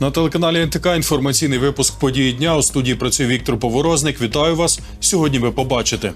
На телеканалі НТК інформаційний випуск події дня. У студії працює Віктор Поворозник. Вітаю вас. Сьогодні ви побачите.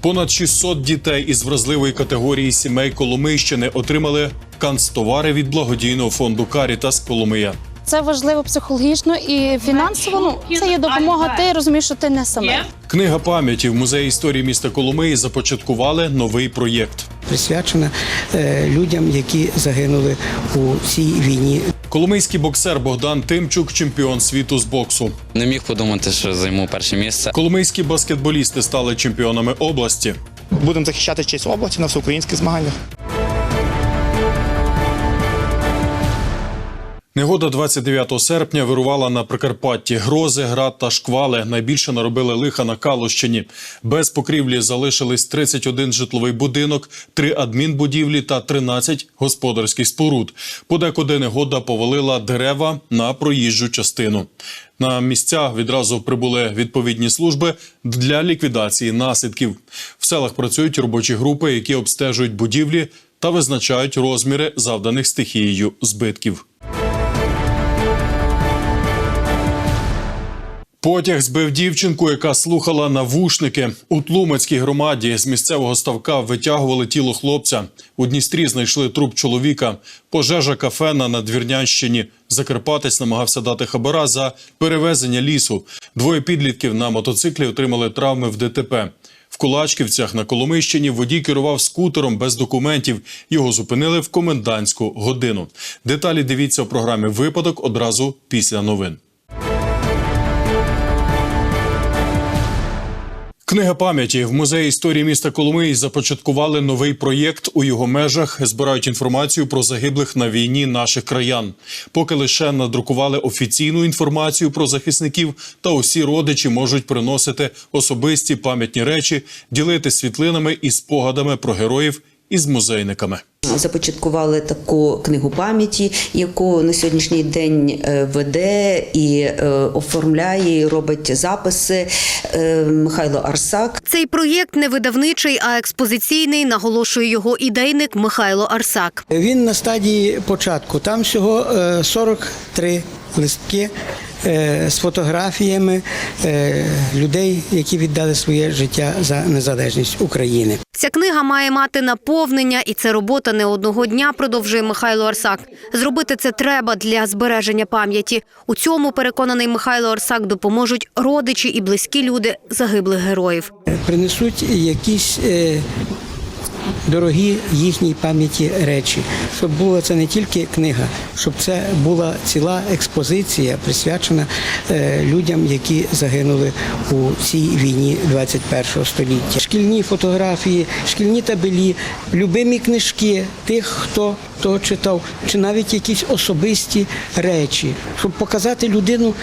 Понад 600 дітей із вразливої категорії сімей Коломийщини отримали канцтовари від благодійного фонду Карітас Коломия. Це важливо психологічно і фінансово. Ну це є допомога. Ти розумієш, що ти не самий. Книга пам'яті в музеї історії міста Коломиї започаткували новий проєкт. Присвячена е, людям, які загинули у цій війні. Коломийський боксер Богдан Тимчук, чемпіон світу з боксу. Не міг подумати, що займу перше місце. Коломийські баскетболісти стали чемпіонами області. Будемо захищати честь області на всеукраїнських змаганнях. Негода 29 серпня вирувала на Прикарпатті. Грози, град та шквали найбільше наробили лиха на Калущині. Без покрівлі залишились 31 житловий будинок, 3 адмінбудівлі та 13 господарських споруд. Подекуди негода повалила дерева на проїжджу частину. На місця відразу прибули відповідні служби для ліквідації наслідків. В селах працюють робочі групи, які обстежують будівлі та визначають розміри завданих стихією збитків. Потяг збив дівчинку, яка слухала навушники. У Тлумацькій громаді з місцевого ставка витягували тіло хлопця. У Дністрі знайшли труп чоловіка. Пожежа кафе на Надвірнянщині. Закарпатець намагався дати хабара за перевезення лісу. Двоє підлітків на мотоциклі отримали травми в ДТП. В Кулачківцях на Коломийщині водій керував скутером без документів. Його зупинили в комендантську годину. Деталі дивіться у програмі Випадок одразу після новин. Книга пам'яті в музеї історії міста Коломиї започаткували новий проєкт. У його межах збирають інформацію про загиблих на війні наших краян. Поки лише надрукували офіційну інформацію про захисників, та усі родичі можуть приносити особисті пам'ятні речі, ділити світлинами і спогадами про героїв із музейниками. Започаткували таку книгу пам'яті, яку на сьогоднішній день е, веде і е, оформляє, і робить записи е, Михайло Арсак. Цей проєкт не видавничий, а експозиційний, наголошує його ідейник Михайло Арсак. Він на стадії початку. Там всього е, 43 листки з фотографіями е, людей, які віддали своє життя за незалежність України. Ця книга має мати наповнення, і це робота не одного дня, продовжує Михайло Арсак. Зробити це треба для збереження пам'яті. У цьому переконаний Михайло Арсак допоможуть родичі і близькі люди загиблих героїв. Е, Принесуть якісь е, дорогі їхній пам'яті речі, щоб була це не тільки книга, щоб це була ціла експозиція, присвячена е, людям, які загинули у цій війні 21 століття. Шкільні фотографії, шкільні табелі, любимі книжки тих, хто то читав, чи навіть якісь особисті речі, щоб показати людину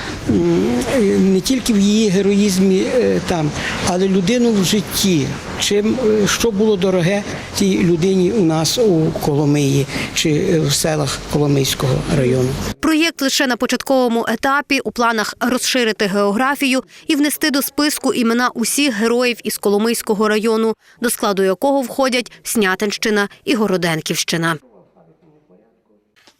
не тільки в її героїзмі е, там, але людину в житті. Чим е, що було дороге тій людині у нас у Коломиї чи в селах Коломийського району. Проєкт лише на початковому етапі у планах розширити географію і внести до списку імена усіх героїв із Коломийського району, до складу якого входять Снятинщина і Городенківщина.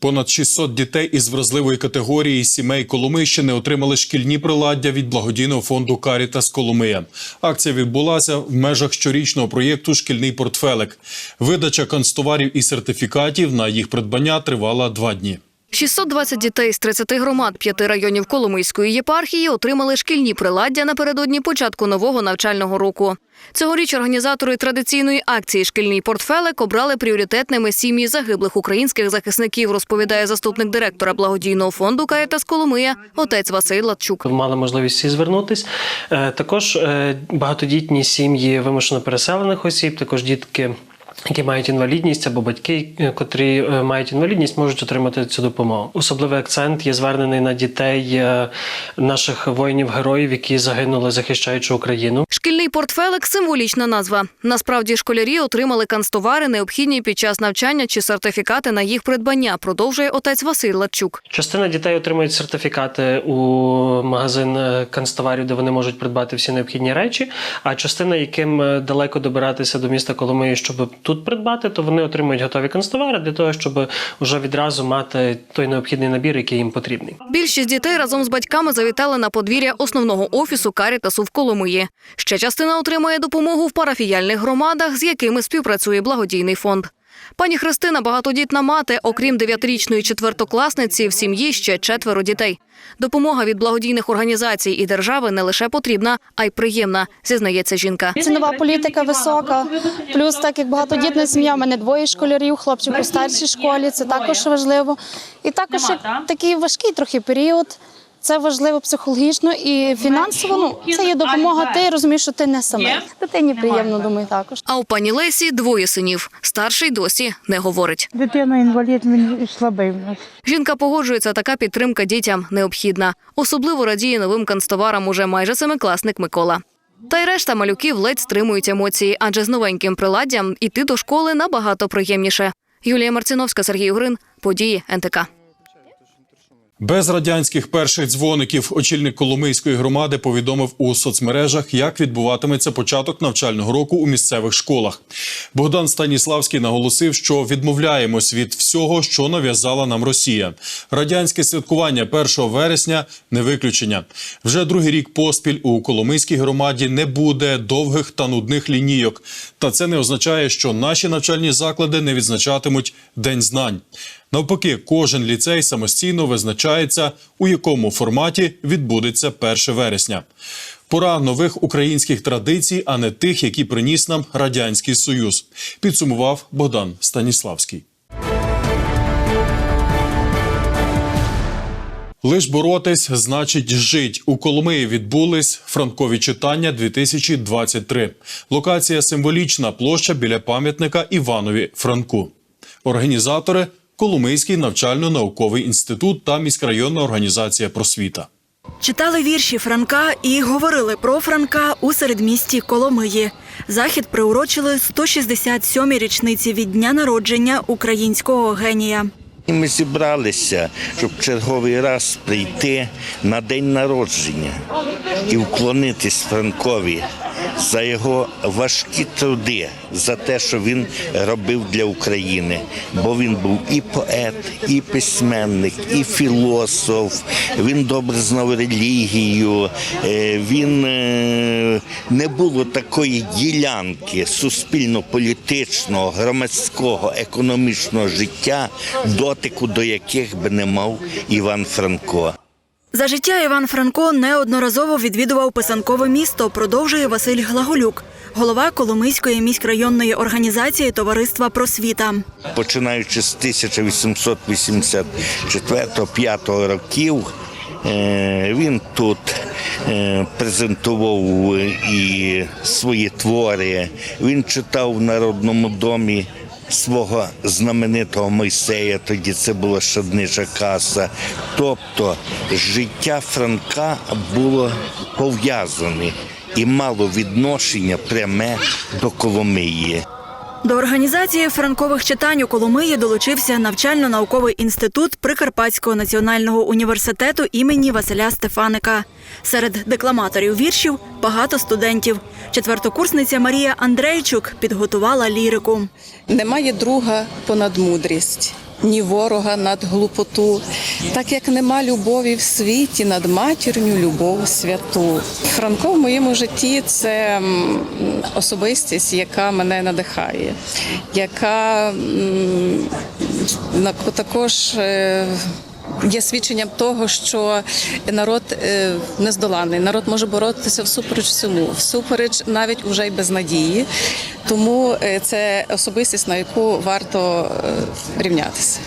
Понад 600 дітей із вразливої категорії сімей Коломийщини отримали шкільні приладдя від благодійного фонду Карітас Коломия. Акція відбулася в межах щорічного проєкту Шкільний портфелик. Видача канцтоварів і сертифікатів на їх придбання тривала два дні. 620 дітей з 30 громад п'яти районів Коломийської єпархії отримали шкільні приладдя напередодні початку нового навчального року. Цьогоріч організатори традиційної акції Шкільний портфелик обрали пріоритетними сім'ї загиблих українських захисників, розповідає заступник директора благодійного фонду Каєтас Коломия отець Василь Латчук. мали можливість всі звернутись. Е, Також е, багатодітні сім'ї вимушено переселених осіб, також дітки. Які мають інвалідність або батьки, е, котрі е, мають інвалідність, можуть отримати цю допомогу. Особливий акцент є звернений на дітей е, наших воїнів-героїв, які загинули, захищаючи Україну. Шкільний портфелик символічна назва. Насправді школярі отримали канцтовари, необхідні під час навчання чи сертифікати на їх придбання. Продовжує отець Василь Латчук. Частина дітей отримують сертифікати у магазин е, канцтоварів, де вони можуть придбати всі необхідні речі. А частина, яким е, далеко добиратися до міста Коломиї, щоб тут придбати, то вони отримують готові канцтовари для того, щоб вже відразу мати той необхідний набір, який їм потрібний. Більшість дітей разом з батьками завітали на подвір'я основного офісу Карітасу в Коломиї. Ще частина отримує допомогу в парафіяльних громадах, з якими співпрацює благодійний фонд. Пані Христина багатодітна мати, окрім дев'ятирічної четвертокласниці, в сім'ї ще четверо дітей. Допомога від благодійних організацій і держави не лише потрібна, а й приємна, зізнається жінка. Цінова політика висока. Плюс, так як багатодітна сім'я, в мене двоє школярів, хлопчик у старшій школі, це також важливо. І також такий важкий трохи період. Це важливо психологічно і фінансово. Ну це є допомога. Ти розумієш, що ти не самий. Дитині приємно, думаю, також. А у пані Лесі двоє синів. Старший досі не говорить. Дитина інвалід, він слабий в нас. Жінка погоджується, така підтримка дітям необхідна. Особливо радіє новим канцтоварам уже майже семикласник Микола. Та й решта малюків ледь стримують емоції, адже з новеньким приладдям іти до школи набагато приємніше. Юлія Марциновська, Сергій Грин, події НТК. Без радянських перших дзвоників очільник Коломийської громади повідомив у соцмережах, як відбуватиметься початок навчального року у місцевих школах. Богдан Станіславський наголосив, що відмовляємось від всього, що нав'язала нам Росія. Радянське святкування 1 вересня не виключення. Вже другий рік поспіль у Коломийській громаді не буде довгих та нудних лінійок. Та це не означає, що наші навчальні заклади не відзначатимуть День знань. Навпаки, кожен ліцей самостійно визначається, у якому форматі відбудеться 1 вересня. Пора нових українських традицій, а не тих, які приніс нам радянський союз. Підсумував Богдан Станіславський. Лиш боротись значить жить. У Коломиї відбулись франкові читання 2023. Локація символічна площа біля пам'ятника Іванові Франку. Організатори Коломийський навчально-науковий інститут та міськрайонна організація просвіта. Читали вірші Франка і говорили про Франка у середмісті Коломиї. Захід приурочили 167-й річниці від дня народження українського генія. І ми зібралися, щоб черговий раз прийти на день народження і вклонитись Франкові за його важкі труди, за те, що він робив для України. Бо він був і поет, і письменник, і філософ. Він добре знав релігію. е, Він е, не було такої ділянки суспільно-політичного, громадського, економічного життя, дотику до яких би не мав Іван Франко. За життя Іван Франко неодноразово відвідував писанкове місто, продовжує Василь Глаголюк, голова Коломийської міськрайонної організації Товариства Просвіта. Починаючи з 1884-5 років, е, він тут е, презентував і свої твори. Він читав в Народному домі свого знаменитого Мойсея, тоді це була Шаднижа каса. Тобто життя Франка було пов'язане і мало відношення пряме до Коломиї. До організації франкових читань у Коломиї долучився навчально-науковий інститут Прикарпатського національного університету імені Василя Стефаника. Серед декламаторів віршів багато студентів. Четвертокурсниця Марія Андрейчук підготувала лірику. Немає друга понад мудрість, ні ворога над глупоту, так як нема любові в світі над матірню любов святу. Франко в моєму житті це особистість, яка мене надихає, яка також. Є свідченням того, що народ е, нездоланий. Народ може боротися всупереч всьому, всупереч навіть уже й без надії. Тому е, це особистість, на яку варто е, рівнятися.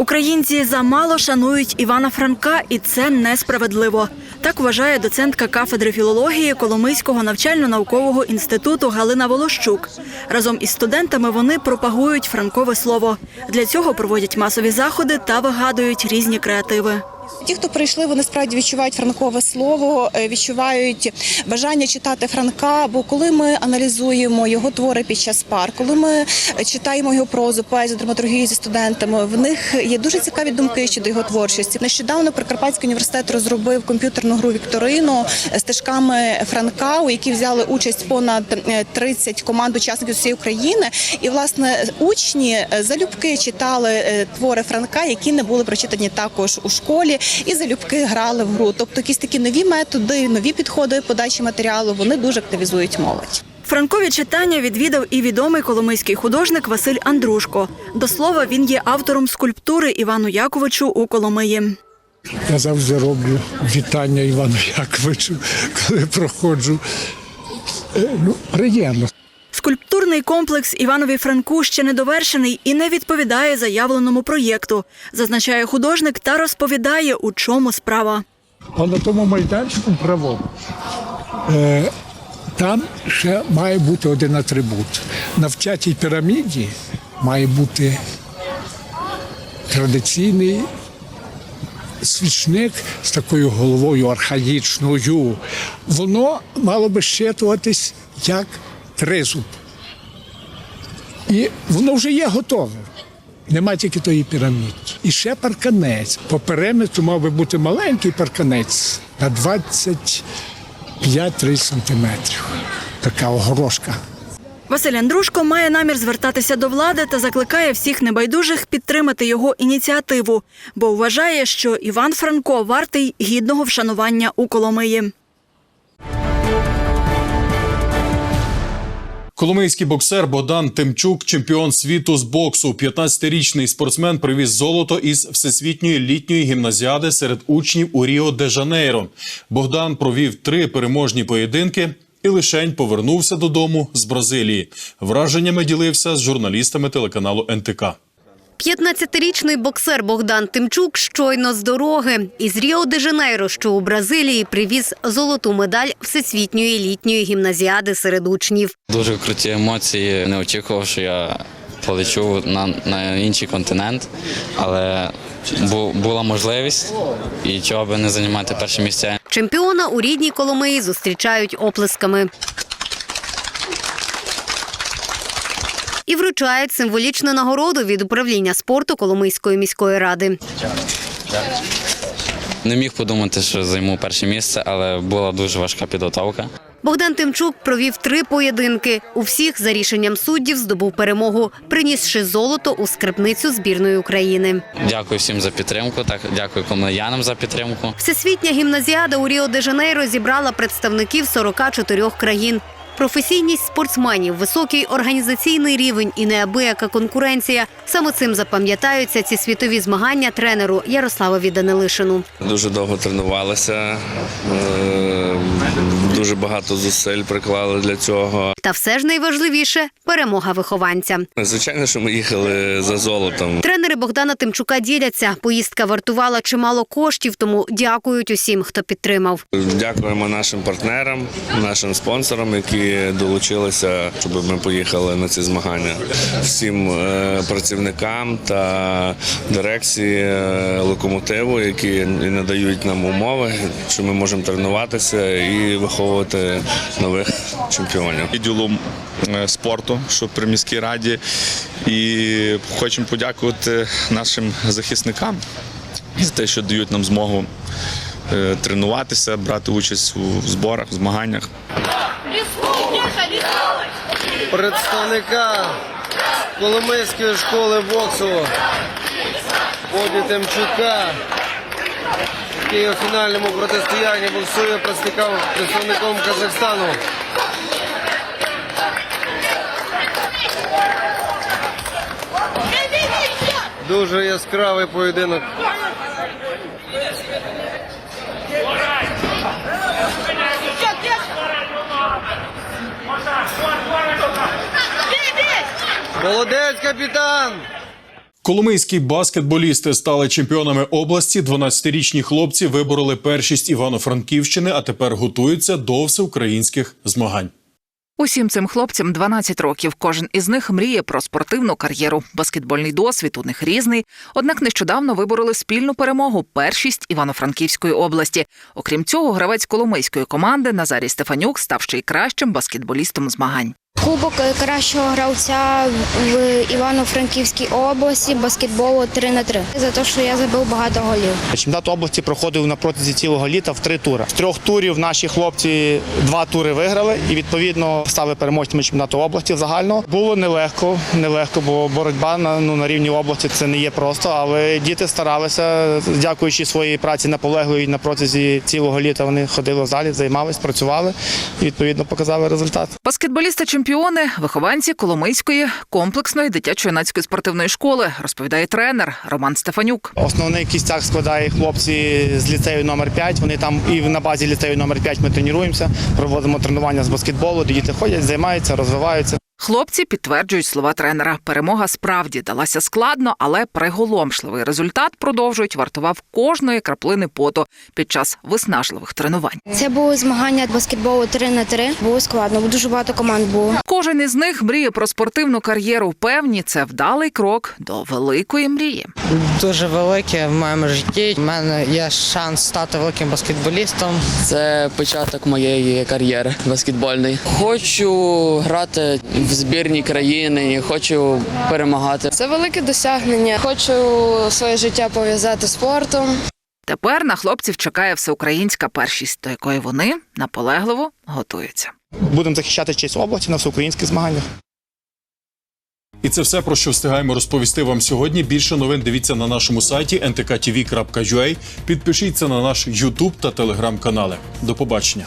Українці замало шанують Івана Франка, і це несправедливо. Так вважає доцентка кафедри філології Коломийського навчально-наукового інституту Галина Волощук. Разом із студентами вони пропагують франкове слово. Для цього проводять масові заходи та вигадують різні креативи. Ті, хто прийшли, вони справді відчувають франкове слово, е, відчувають бажання читати Франка. Бо коли ми аналізуємо його твори під час пар, коли ми е, читаємо його прозу, поезію, драматургію зі студентами, в них є дуже цікаві думки щодо його творчості. Нещодавно Прикарпатський університет розробив комп'ютерну гру Вікторину стежками Франка, у якій взяли участь понад е, 30 команд учасників з всієї України. І власне учні е, залюбки читали е, твори Франка, які не були прочитані також у школі, і залюбки грали в гру. Тобто, якісь такі нові методи, нові підходи подачі матеріалу вони дуже активізують молодь. Франкові читання відвідав і відомий коломийський художник Василь Андрушко. До слова, він є автором скульптури Івану Яковичу у Коломиї. Я завжди роблю вітання Івану Яковичу, коли проходжу. Е, Ну, приємно. Скульптурний комплекс Іванові Франку ще не довершений і не відповідає заявленому проєкту, зазначає художник та розповідає, у чому справа. А на тому майданчику праворуч. Е, там ще має бути один атрибут. На втятій піраміді має бути традиційний свічник з такою головою архаїчною. Воно мало би щитуватись як тризуб. І воно вже є готове. Нема тільки тої піраміди. І ще парканець. По периметру мав би бути маленький парканець на 25-30 сантиметрів. Така огорошка. Василь Андрушко має намір звертатися до влади та закликає всіх небайдужих підтримати його ініціативу, бо вважає, що Іван Франко вартий гідного вшанування у Коломиї. Коломийський боксер Богдан Тимчук, чемпіон світу з боксу. 15-річний спортсмен привіз золото із всесвітньої літньої гімназіади серед учнів у Ріо де Жанейро. Богдан провів три переможні поєдинки і лишень повернувся додому з Бразилії. Враженнями ділився з журналістами телеканалу НТК. 15-річний боксер Богдан Тимчук щойно з дороги із Ріо де Жанейро, що у Бразилії, привіз золоту медаль всесвітньої літньої гімназіади серед учнів. Дуже круті емоції. Не очікував, що я полечу на, на інший континент, але бу, була можливість і чого би не займати перше місце. Чемпіона у рідній Коломиї зустрічають оплесками. І вручають символічну нагороду від управління спорту Коломийської міської ради. Не міг подумати, що займу перше місце, але була дуже важка підготовка. Богдан Тимчук провів три поєдинки. У всіх за рішенням суддів здобув перемогу, принісши золото у скрипницю збірної України. Дякую всім за підтримку. Так дякую комунянам за підтримку. Всесвітня гімназіада у Ріо де Жанейро зібрала представників 44 країн. Професійність спортсменів, високий організаційний рівень і неабияка конкуренція. Саме цим запам'ятаються ці світові змагання тренеру Ярославові Данилишину. Дуже довго тренувалися, е, дуже багато зусиль приклали для цього. Та все ж найважливіше перемога вихованця. Звичайно, що ми їхали за золотом. Тренери Богдана Тимчука діляться. Поїздка вартувала чимало коштів, тому дякують усім, хто підтримав. Дякуємо нашим партнерам, нашим спонсорам, які долучилися, щоб ми поїхали на ці змагання. Всім е, працівникам та дирекції е, локомотиву, які надають нам умови, що ми можемо тренуватися і виховувати нових чемпіонів. відділу е, спорту, що при міській раді. І хочемо подякувати нашим захисникам за те, що дають нам змогу е, тренуватися, брати участь у зборах, змаганнях. представника Коломийської школи боксу Боді Тимчука, який у фінальному протистоянні боксує представником, Казахстану. Дуже яскравий поєдинок. Молодець, капітан! Коломийські баскетболісти стали чемпіонами області. 12-річні хлопці вибороли першість Івано-Франківщини, а тепер готуються до всеукраїнських змагань. Усім цим хлопцям 12 років. Кожен із них мріє про спортивну кар'єру. Баскетбольний досвід у них різний. Однак нещодавно вибороли спільну перемогу першість Івано-Франківської області. Окрім цього, гравець коломийської команди Назарій Стефанюк став ще й кращим баскетболістом змагань. Кубок кращого гравця в Івано-Франківській області баскетболу 3 на 3 за те, що я забив багато голів. Чемпіонат області проходив на протязі цілого літа в три тури. З трьох турів наші хлопці два тури виграли і відповідно стали переможцями чемпіонату області загально. Було нелегко, нелегко, бо боротьба на ну на рівні області це не є просто, але діти старалися, дякуючи своїй праці наполегливій на протязі цілого літа. Вони ходили в залі, займалися, працювали і відповідно показали результат. Баскетболісти чемпіони, вихованці Коломийської комплексної дитячо-юнацької спортивної школи, розповідає тренер Роман Стефанюк. Основний кістяк складає хлопці з ліцею номер 5 Вони там і на базі ліцею номер 5 ми тренуємося, проводимо тренування з баскетболу, де діти ходять, займаються, розвиваються. Хлопці підтверджують слова тренера. Перемога справді далася складно, але приголомшливий результат продовжують вартував кожної краплини поту під час виснажливих тренувань. Це були змагання баскетболу 3 на 3 Було складно, бо дуже багато команд було. Кожен із них мріє про спортивну кар'єру. Певні, це вдалий крок до великої мрії. Дуже велике в моєму житті. У мене є шанс стати великим баскетболістом. Це початок моєї кар'єри баскетбольної. Хочу грати в збірній країни, хочу перемагати. Це велике досягнення. Хочу своє життя пов'язати з спортом. Тепер на хлопців чекає всеукраїнська першість, до якої вони наполегливо готуються. Будемо захищати честь області на всеукраїнських змаганнях. І це все про що встигаємо розповісти вам сьогодні. Більше новин дивіться на нашому сайті ntkTV.ua. Підпишіться на наш YouTube та телеграм канали. До побачення.